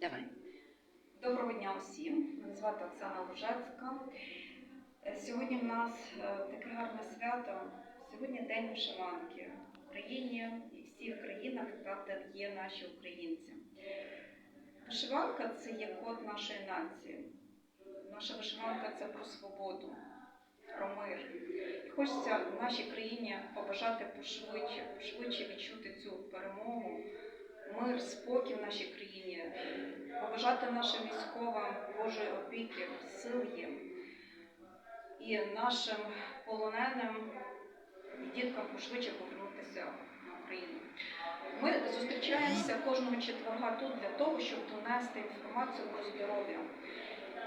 Давай. Доброго дня усім. Мене звати Оксана Лужецька. Е, Сьогодні в нас е, таке гарне свято. Сьогодні День вишиванки в Україні і всіх країнах, там, де є наші українці. Вишиванка це є код нашої нації. Наша вишиванка це про свободу, про мир. І хочеться в нашій країні побажати пошвидше, пошвидше відчути цю перемогу, мир, спокій в нашій країні, побажати нашим військовим Божої опіки, сил їм і нашим полоненим і діткам пошвидше повернутися на Україну. Ми зустрічаємося кожного четверга тут для того, щоб донести інформацію про здоров'я.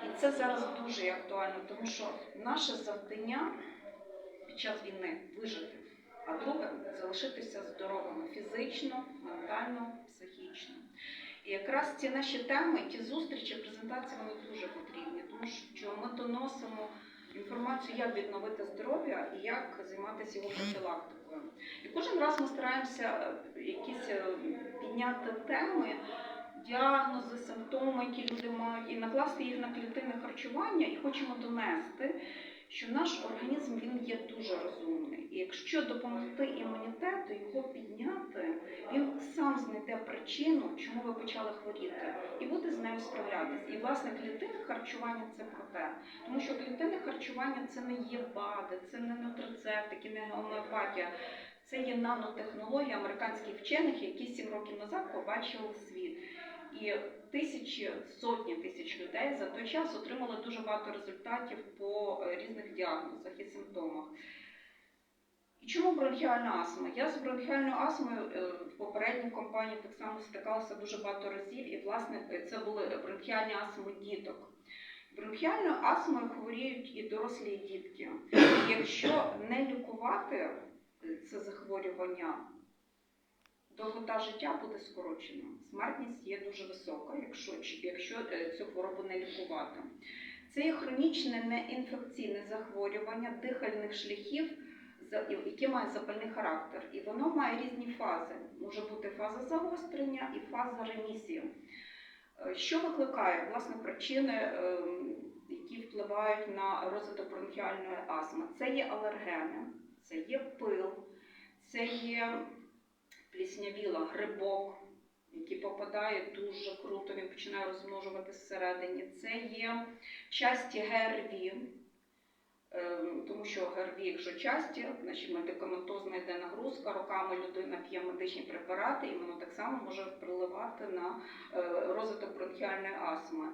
І це зараз дуже актуально, тому що наше завдання під час війни вижити, а друге залишитися здоровими фізично, ментально, психічно. І якраз ці наші теми, ті зустрічі, презентації вони дуже потрібні, тому що ми доносимо інформацію, як відновити здоров'я і як займатися його профілактикою. І кожен раз ми стараємося е, якісь е, підняти теми, діагнози, симптоми, які люди мають, і накласти їх на клітинне харчування, і хочемо донести, що наш організм він є дуже розумний. І якщо допомогти імунітету, його підняти, він сам знайде причину, чому ви почали хворіти, і буде з нею справлятися. І власне клітинне харчування це про те, тому що клітинне харчування це не є БАДи, це не нутрицептики, не гомеопатія. Це є нанотехнологія американських вчених, які сім років назад побачили світ. І тисячі, сотні тисяч людей за той час отримали дуже багато результатів по е, різних діагнозах і симптомах. І чому бронхіальна астма? Я з бронхіальною астмою е, в попередній компанії так само стикалася дуже багато разів, і власне це були бронхіальні астми діток. Бронхіальною астмою хворіють і дорослі і дітки. Якщо не лікувати е, це захворювання, довгота життя буде скорочена. Смертність є дуже висока, якщо, якщо е, цю хворобу не лікувати. Це є хронічне неінфекційне захворювання дихальних шляхів, яке має запальний характер. І воно має різні фази. Може бути фаза загострення і фаза ремісії. Е, Що викликає власне причини, ем, які впливають на розвиток бронхіальної астми? Це є алергени, це є пил, це є пліснявіла, грибок, який попадає дуже круто, він починає розмножуватися всередині. Це є часті ГРВІ, ем, тому що ГРВІ, якщо часті, значить медикаментозна йде нагрузка, роками людина п'є медичні препарати, і воно так само може впливати на е, розвиток бронхіальної астми.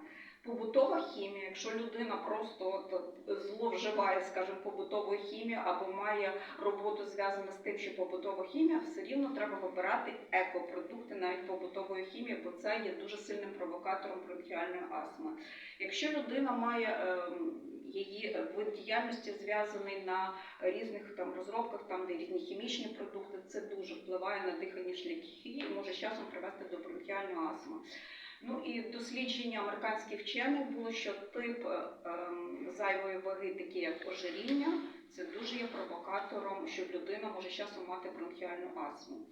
Побутова хімія, якщо людина просто зловживає, скажімо, побутовою хімією або має роботу зв'язану з тим, що побутова хімія, все рівно треба вибирати екопродукти навіть побутової хімії, бо це є дуже сильним провокатором бронхіальної астми. Якщо людина має ем, її вид діяльності зв'язаний на різних там розробках, там де різні хімічні продукти, це дуже впливає на дихальні шляхи і може з часом привести до бронхіальної астми. Ну і дослідження американських вчених було, що тип е, ем, зайвої ваги, такий як ожиріння, це дуже є провокатором, що людина може часом мати бронхіальну астму.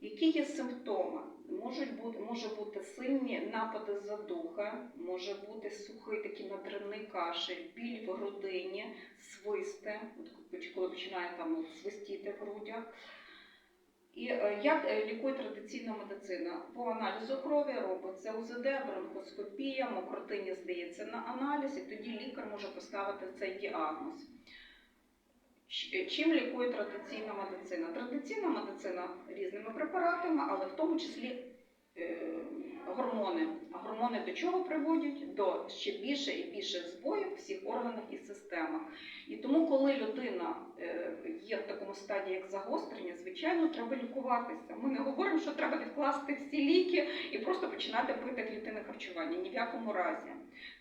Які є симптоми? Можуть бути, може бути сильні напади задухи, може бути сухий такий надривний кашель, біль в грудині, свисти, коли починає там свистіти в грудях. І е, як е, лікує традиційна медицина? По аналізу крові робиться УЗД, бронхоскопія, мокротині здається на аналіз, і тоді лікар може поставити цей діагноз. Е, Чим лікує традиційна медицина? Традиційна медицина різними препаратами, але в тому числі гормони. Гормони до чого приводять? До ще більше і більше збоїв в всіх органах і системах. І тому, коли людина е, є в такому стадії, як загострення, звичайно, треба лікуватися. Ми не говоримо, що треба відкласти всі ліки і просто починати пити клітинне харчування. Ні в якому разі.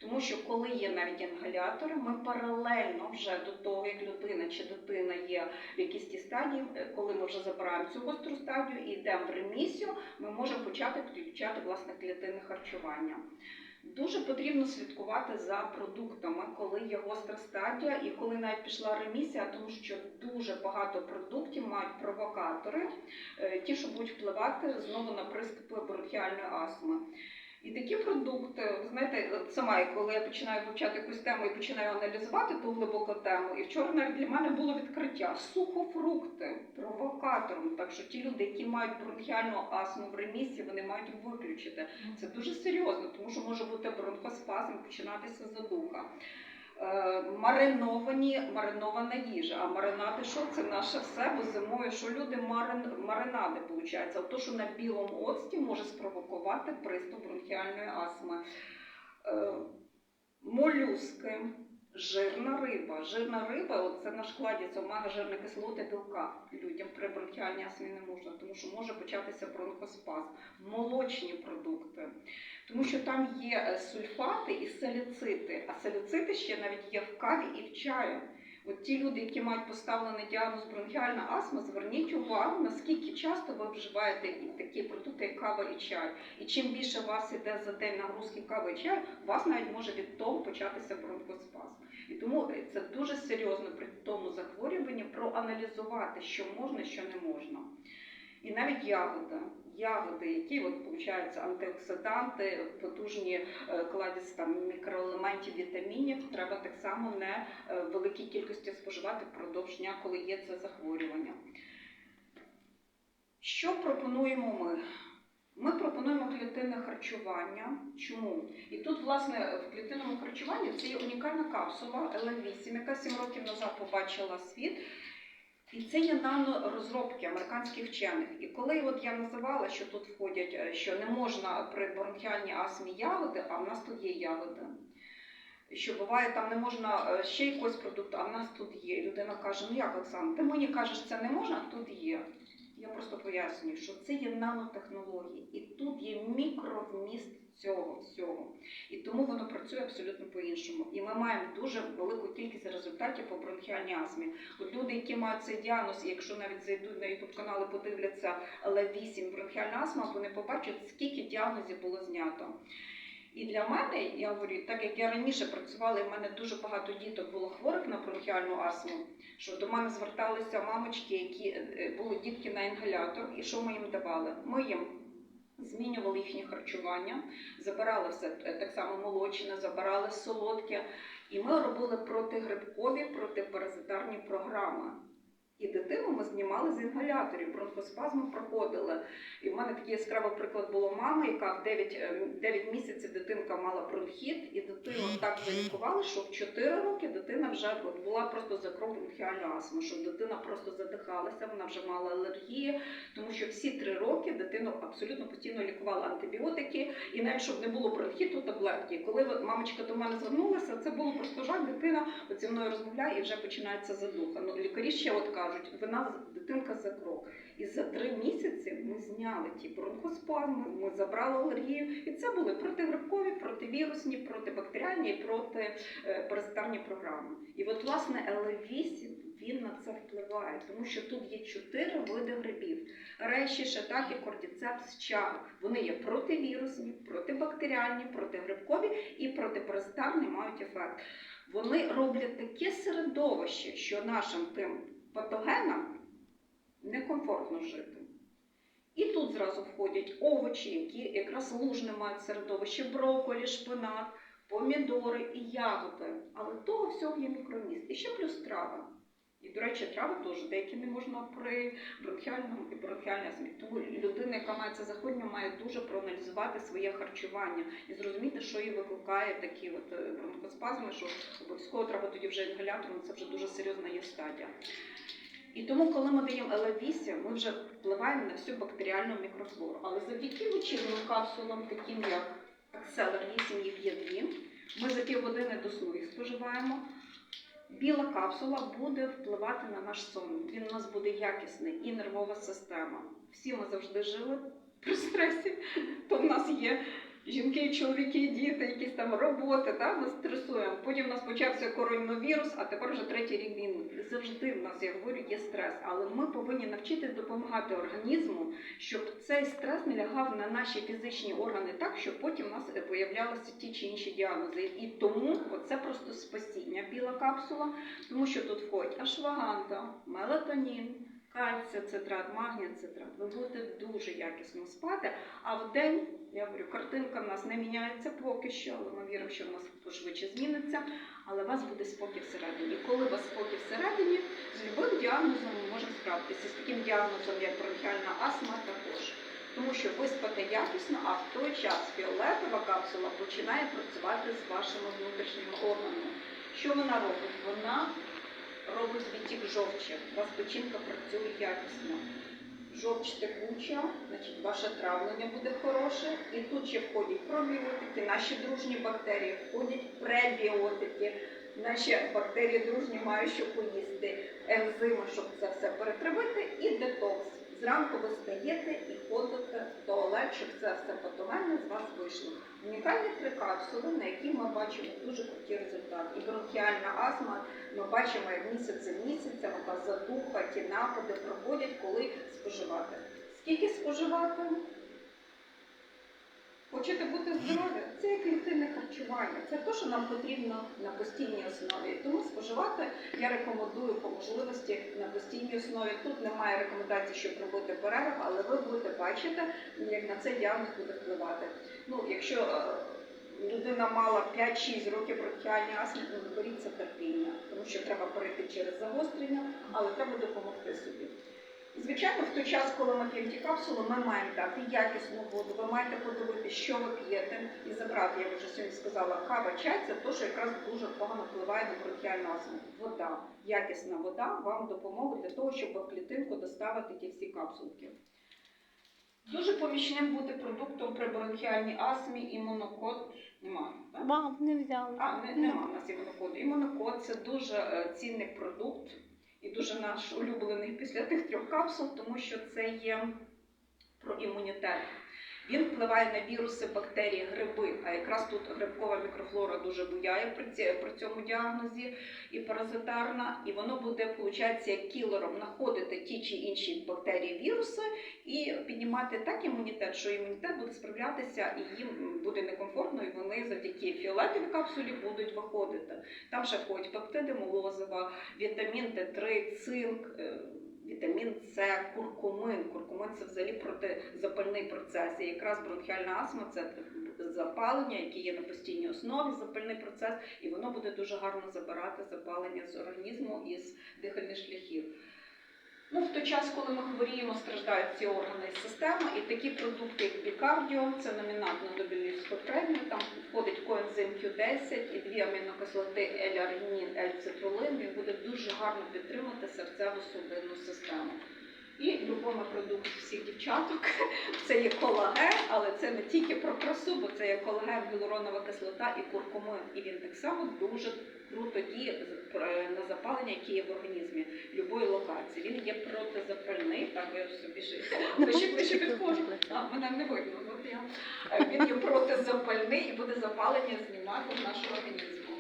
Тому що коли є навіть інгалятори, ми паралельно вже до того, як людина чи дитина є в якійсь тій стадії, е, коли ми вже забираємо цю гостру стадію і йдемо в ремісію, ми можемо почати включати власне клітинне харчування. Дуже потрібно слідкувати за продуктами, коли є гостра стадія і коли навіть пішла ремісія, тому що дуже багато продуктів мають провокатори, е, ті, що будуть впливати знову на приступи бронхіальної астми. І такі продукти, ви знаєте, сама, коли я починаю вивчати якусь тему і починаю аналізувати ту глибоку тему, і вчора навіть для мене було відкриття сухофрукти провокатором. Так що ті люди, які мають бронхіальну астму в ремісії, вони мають виключити. Це дуже серйозно, тому що може бути бронхоспазм, починатися задуха. Е, мариновані, маринована їжа. А маринади що? Це наше все, бо зимою, що люди марин, маринади, виходить. То, що на білому оцті спровокувати приступ бронхіальної астми. Е, молюски, жирна риба. Жирна риба, це на шкладі, це омега жирна кислота білка. Людям при бронхіальній астмі не можна, тому що може початися бронхоспазм. Молочні продукти. Тому що там є е, сульфати і саліцити, а саліцити ще навіть є в каві і в чаю. От ті люди, які мають поставлений діагноз бронхіальна астма, зверніть увагу, наскільки часто ви вживаєте такі продукти, як кава і чай. І чим більше у вас іде за день нагрузки кави і чай, у вас навіть може від того початися бронхоспазм. І тому е, це дуже серйозно при тому захворюванні проаналізувати, що можна, що не можна. І навіть ягода. Ягоди, які от, виходить, антиоксиданти, потужні е, кладість там мікроелементів, вітамінів, треба так само не в великій кількості споживати впродовж дня, коли є це захворювання. Що пропонуємо ми? Ми пропонуємо клітинне харчування. Чому? І тут, власне, в клітинному харчуванні це є унікальна капсула ЛМ8, яка 7 років назад побачила світ. І це є нанорозробки американських вчених. І коли от я називала, що тут входять, е, що не можна при бронхіальній астмі ягоди, а в нас тут є ягоди. Що буває, там не можна е, ще якийсь продукт, а в нас тут є. Людина каже: ну як Оксана, ти мені кажеш, це не можна, а тут є. Я просто пояснюю, що це є нанотехнології, і тут є мікровміст цього всього. І тому воно працює абсолютно по-іншому. І ми маємо дуже велику кількість результатів по бронхіальній астмі. От люди, які мають цей діагноз, якщо навіть зайдуть на youtube канали, подивляться Л8 бронхіальна астма, вони побачать, скільки діагнозів було знято. І для мене, я говорю, так як я раніше працювала, і в мене дуже багато діток було хворих на бронхіальну астму, що до мене зверталися мамочки, які е, були дітки на інгалятор, і що ми їм давали? Ми їм змінювали їхнє харчування, забирали все е, так само молочне, забирали солодке, і ми робили протигрибкові, протипаразитарні програми. І дитину ми знімали з інгаляторів, бронхоспазми проходили. І в мене такий яскравий приклад було мами, яка в 9, е, 9 місяців дитинка мала бронхіт, і дитину так залікували, що в 4 роки дитина вже от, була просто закров бронхіальна астма, що дитина просто задихалася, вона вже мала алергії, тому що всі 3 роки дитину абсолютно постійно лікували антибіотики, і навіть щоб не було бронхіту, таблетки. Коли от мамочка до мене звернулася, це було просто жаль, дитина от зі мною розмовляє і вже починається задуха. Ну, лікарі ще от кажуть, вона дитинка за крок. І за три місяці ми зняли ті бронхоспазми, ми забрали алергію. І це були протигрибкові, противірусні, протибактеріальні і протипаразитарні програми. І от, власне, ЛВ8 він на це впливає, тому що тут є чотири види грибів. Реші, шатаки, кортіцепс, чаг. Вони є противірусні, протибактеріальні, протигрибкові і протипаразитарні мають ефект. Вони роблять таке середовище, що нашим тим патогенам некомфортно жити. І тут зразу входять овочі, які якраз лужне мають середовище, брокколі, шпинат, помідори і ягоди. Але того всього є мікроміст. І ще плюс трава. І, до речі, трави теж деякі не можна при бронхіальному і бронхіальній. Тому людина, яка має це захворювання, має дуже проаналізувати своє харчування і зрозуміти, що її викликає такі от е, бронхоспазми, що обов'язково треба тоді вже інгалятором, це вже дуже серйозна є стадія. І тому, коли ми даємо ЛА8, ми вже впливаємо на всю бактеріальну мікрофлору. Але завдяки вечірнім капсулам, таким як Акселер 8, їх є ми за півгодини до сну їх споживаємо. Біла капсула буде впливати на наш сон. Він у нас буде якісний і нервова система. Всі ми завжди жили при стресі, то в нас є жінки, чоловіки, діти, якісь там роботи, так? ми стресуємо. Потім у нас почався коронавірус, а тепер вже третій рік війни. Завжди в нас, я говорю, є стрес. Але ми повинні навчитись допомагати організму, щоб цей стрес не лягав на наші фізичні органи так, щоб потім у нас виявлялися ті чи інші діагнози. І тому це просто спасіння біла капсула, тому що тут входять ашваганда, мелатонін, кальція, цитрат, магнія, цитрат. Ви будете дуже якісно спати. А в день, я говорю, картинка в нас не міняється поки що, але ми віримо, що в нас пошвидше зміниться. Але у вас буде спокій всередині. Коли у вас спокій всередині, з любим діагнозом ми можемо справитися. З таким діагнозом, як бронхіальна астма, також. Тому що ви спите якісно, а в той час фіолетова капсула починає працювати з вашими внутрішніми органами. Що вона робить? Вона робить відтік жовчі. У вас печінка працює якісно. Жовч текуча, значить ваше травлення буде хороше. І тут ще входять пробіотики, наші дружні бактерії, входять пребіотики. Наші бактерії дружні мають що поїсти, ензими, щоб це все перетравити, і детокс. Зранку ви стаєте і ходите в туалет, щоб це все потування з вас вийшло. Унікальні три капсули, на які ми бачимо дуже круті результати. І бронхіальна астма ми бачимо, як місяць місяця задуха, ті напади проходять, коли споживати. Скільки споживати? Хочете бути здорові? Це є клітинне харчування. Це те, що нам потрібно на постійній основі. Тому споживати я рекомендую по можливості на постійній основі. Тут немає рекомендацій, щоб робити перерив, але ви будете бачити, як на цей діагноз буде впливати. Ну, якщо е, людина мала 5-6 років бронхіальної астми, то наберіться терпіння, тому що треба перейти через загострення, але треба допомогти собі. Звичайно, в той час, коли ми п'ємо ті капсули, ми маємо дати якісну воду. Ви маєте подивитися, що ви п'єте, і забрати, я вже сьогодні сказала, кава, чай це те, що якраз дуже погано впливає на бронхіальну астму. Вода, якісна вода вам допоможе для того, щоб в клітинку доставити ті всі капсулки. Дуже помічним буде продуктом при бронхіальній астмі імунокод немає. Мам, не взяла. А, не, нема в нас імунокоду. Імунокод це дуже е, цінний продукт і дуже наш улюблений після тих трьох капсул, тому що це є про імунітет. Він впливає на віруси, бактерії, гриби. А якраз тут грибкова мікрофлора дуже буяє при, цьому діагнозі і паразитарна, і воно буде, виходить, кілером знаходити ті чи інші бактерії, віруси і піднімати так імунітет, що імунітет буде справлятися і їм буде некомфортно, і вони завдяки фіолетовій капсулі будуть виходити. Там ще входять пептиди молозива, вітамін Д3, цинк. е, Вітамін С, куркумин. Куркумин це взагалі протизапальний процес. І якраз бронхіальна астма це запалення, яке є на постійній основі, запальний процес, і воно буде дуже гарно забирати запалення з організму і з дихальних шляхів. Ну, в той час, коли ми хворіємо, страждають ці органи і система, і такі продукти, як бікардіо, це номінант на Нобелівську премію, там входить коензим Q10 і дві амінокислоти L-аргінін, L-цитрулин, він буде дуже гарно підтримати серцеву судинну систему. І любимий продукт всіх дівчаток це є колаген, але це не тільки про красу, бо це є колаген, гіалуронова кислота і куркумин. І він так само дуже круто тоді е, на запалення, яке є в організмі любої локації. Він є протизапальний, так я собі ще ближче ближче підходжу. А, мене не видно. От я. Е, Він є протизапальний і буде запалення знімати в нашого організму.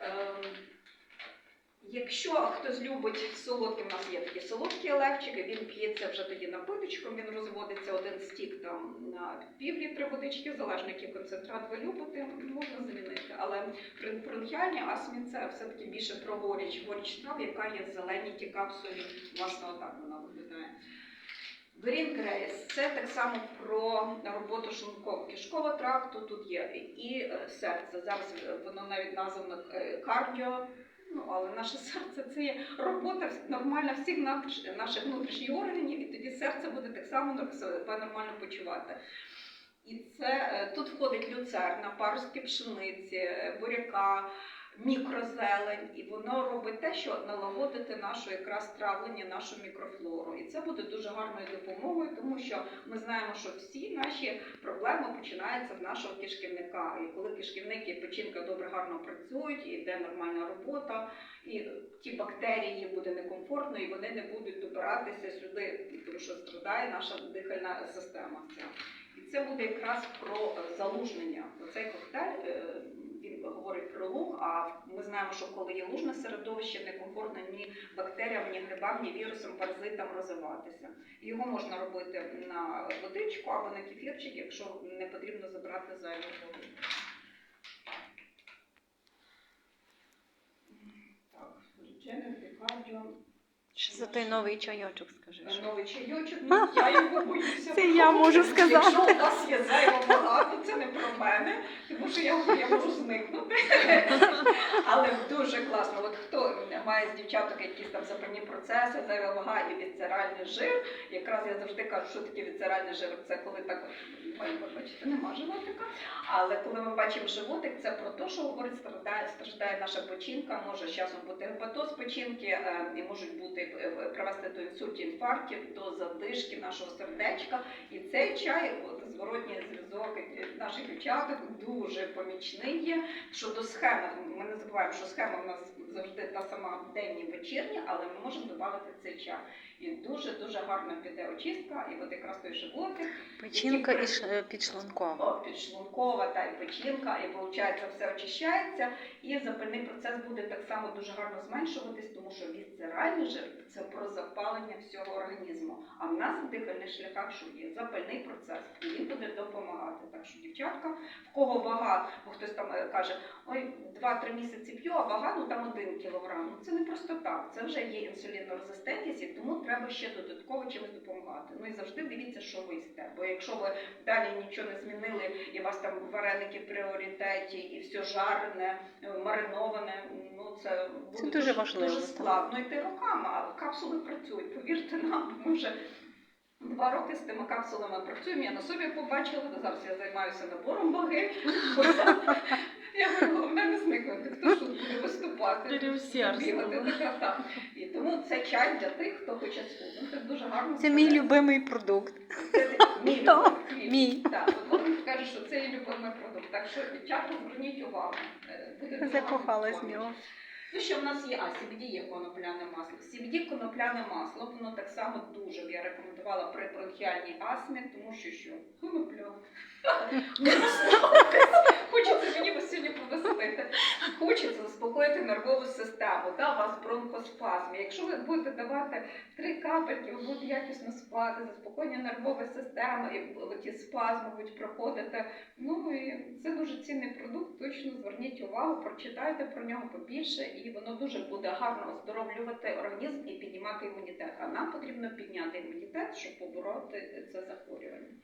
Ем, Якщо хтось любить солодкі, у нас є солодкі левчики, він п'ється вже тоді напиточком, він розводиться один стік там на пів літра водички, залежно який концентрат ви любите, можна замінити. Але при бронхіальній астмі це все-таки більше про горіч, горіч трав, яка є в зеленій ті капсулі, власне, отак вона виглядає. Green Grace – це так само про роботу шлунково-кишкового тракту. Тут є і серце. Зараз воно навіть названо е, кардіо. Ну, але наше серце це є робота нормальна всіх наш- наших внутрішніх органів, і тоді серце буде так само себе нормально почувати. І це е, тут входить люцерна, паруски пшениці, буряка, мікрозелень, і воно робить те, що налагодити наше якраз травлення, нашу мікрофлору. І це буде дуже гарною допомогою, тому що ми знаємо, що всі наші проблеми починаються з нашого кишківника. І коли кишківник і печінка добре гарно працюють, і йде нормальна робота, і ті бактерії буде некомфортно, і вони не будуть добиратися сюди, тому що страдає наша дихальна система. І це буде якраз про е, залужнення. Оцей коктейль. Він говорить про луг, а ми знаємо, що коли є лужне середовище, некомфортно ні бактеріям, ні грибам, ні вірусам, паразитам розвиватися. Його можна робити на водичку або на кефірчик, якщо не потрібно забрати зайву воду. Так, Regener, Picardio. Що за той новий чайочок, скажи? що? Новий чайочок, ну, я його боюся. Це я можу сказати. Якщо у вас є зайва багато, це не про мене, тому що я, я можу зникнути. Але дуже класно. От хто має з дівчаток якісь там запальні процеси, зайва вага і вісцеральний жир, якраз я завжди кажу, що таке вісцеральний жир, це коли так, ой, ви бачите, нема животика. Але коли ми бачимо животик, це про те, що говорить, страждає, страждає наша печінка, може з часом бути гепатоз печінки, е, і можуть бути е, привести до інсультів, інфарктів, до задишки нашого сердечка. І цей чай, от зворотній зв'язок наших дівчаток дуже помічний є. Щодо схеми, ми не забуваємо, що схема в нас завжди та сама денні вечірні, але ми можемо додати цей чай. І дуже дуже гарно піде очистка, і от якраз той животик. Печінка і ш- е, підшлункова. О, підшлункова та й печінка, і виходить, все очищається, і запальний процес буде так само дуже гарно зменшуватись, тому що вісцеральний жир це про запалення всього організму. А в нас в дихальних шляхах що є запальний процес, і він буде допомагати. Так що, дівчатка, в кого вага, бо хтось там е, каже, ой, 2-3 місяці п'ю, а вага ну там 1 кілограм. Ну це не просто так. Це вже є інсулінорезистентність, і тому треба ще додатково чимось допомагати. Ну і завжди дивіться, що ви їсте. Бо якщо ви далі нічого не змінили, і у вас там вареники в пріоритеті, і все жарене, е, мариноване, ну це буде дуже важливо, Дуже складно йти роками, а капсули працюють. Повірте нам, ми вже. Два роки з тими капсулами працюємо. Я на собі побачила, зараз я займаюся набором ваги. Я говорю, головне. Хто ж тут буде виступати? Бігати, така, так. І тому це чай для тих, хто хоче схуднути. Дуже гарно. Це мій любимий продукт. Це мій любимий. Мій. Так, от каже, що це її любимий продукт. Так що, дівчата, зверніть увагу. Е, Закохалась в нього. Ну, що в нас є? А, CBD є конопляне масло. CBD конопляне масло, воно так само дуже б я рекомендувала при бронхіальній астмі, тому що що? Конопля. Хочеться мені сьогодні повеселити. Хочеться заспокоїти нервову систему, да, у вас бронхоспазм. Якщо ви будете давати три капельки, ви будете якісно спати, заспокоєння нервової системи, і ті спазми будуть проходити. Ну і це дуже цінний продукт. Точно зверніть увагу, прочитайте про нього побільше, і воно дуже буде гарно оздоровлювати організм і піднімати імунітет. А нам потрібно підняти імунітет, щоб побороти це захворювання.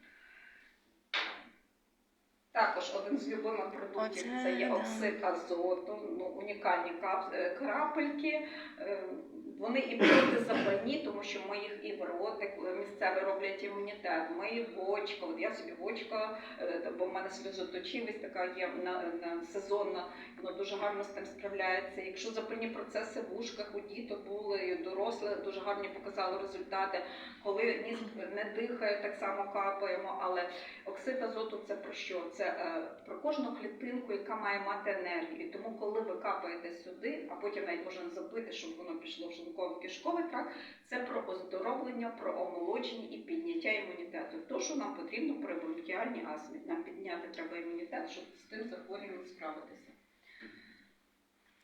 Також один з любимих продуктів Оце це є оксид азоту, ну, унікальні кап... е, крапельки. Е, Вони і протизапальні, тому що ми місцевий роблять імунітет. Ми їх вочка. От я собі вочка, е, бо в мене сльозоточивість така є на, на сезонна, воно дуже гарно з тим справляється. Якщо запальні процеси в ушках у діток були і дорослих, дуже гарні показали результати. Коли ніс не дихає, так само капаємо. Але оксид азоту це про що? Це е, про кожну клітинку, яка має мати енергію. Тому, коли ви капаєте сюди, а потім навіть можна забити, щоб воно пішло в шлунково кишковий тракт, це про оздоровлення, про омолодження і підняття імунітету. То, що нам потрібно при бронхіальній астмі. Нам підняти треба імунітет, щоб з тим захворюванням справитися.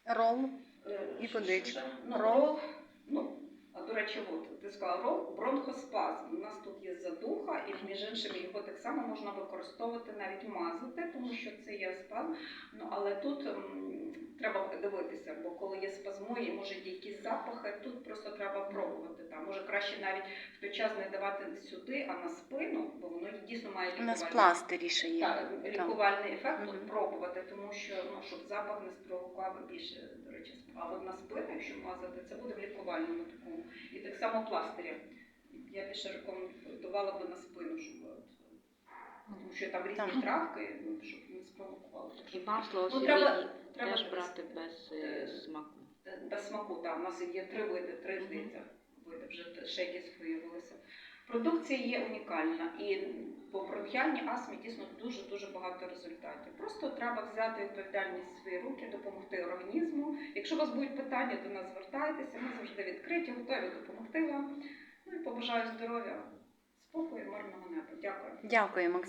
Рол. Е, І водичка. Ну, Рол. Ну, а до речі, от ти сказала бронхоспазм. У нас тут є задуха, і між іншим його так само можна використовувати навіть мазати, тому що це є спазм. Ну але тут м, треба дивитися, бо коли є спазмої, може якісь запахи, тут просто треба пробувати. Там може краще навіть в той час не давати сюди, а на спину, бо воно дійсно має У нас лікувальний пластирі ще є. так, лікувальний ефект тут пробувати, тому що ну, щоб запах не спровокував більше, до а от на спину, якщо мазати, це буде в лікувальному такому. І так само пластирі. Я більше рекомендувала би на спину, щоб тому що там різні Так. травки, ну, щоб не спровокували. Так І масло Ну, треба- треба теж брати без е, е, смаку. без смаку, так, у нас є три види, три Мгм. здається, види, вже ще якісь виявилися. Продукція є унікальна і по бронхіальній астмі дійсно дуже-дуже багато результатів. Просто треба взяти відповідальність в свої руки, допомогти організму. Якщо у вас будуть питання, до нас звертайтеся, ми завжди відкриті, готові допомогти вам. Ну і побажаю здоров'я, спокою, мирного неба. Дякую. Дякую, Максим.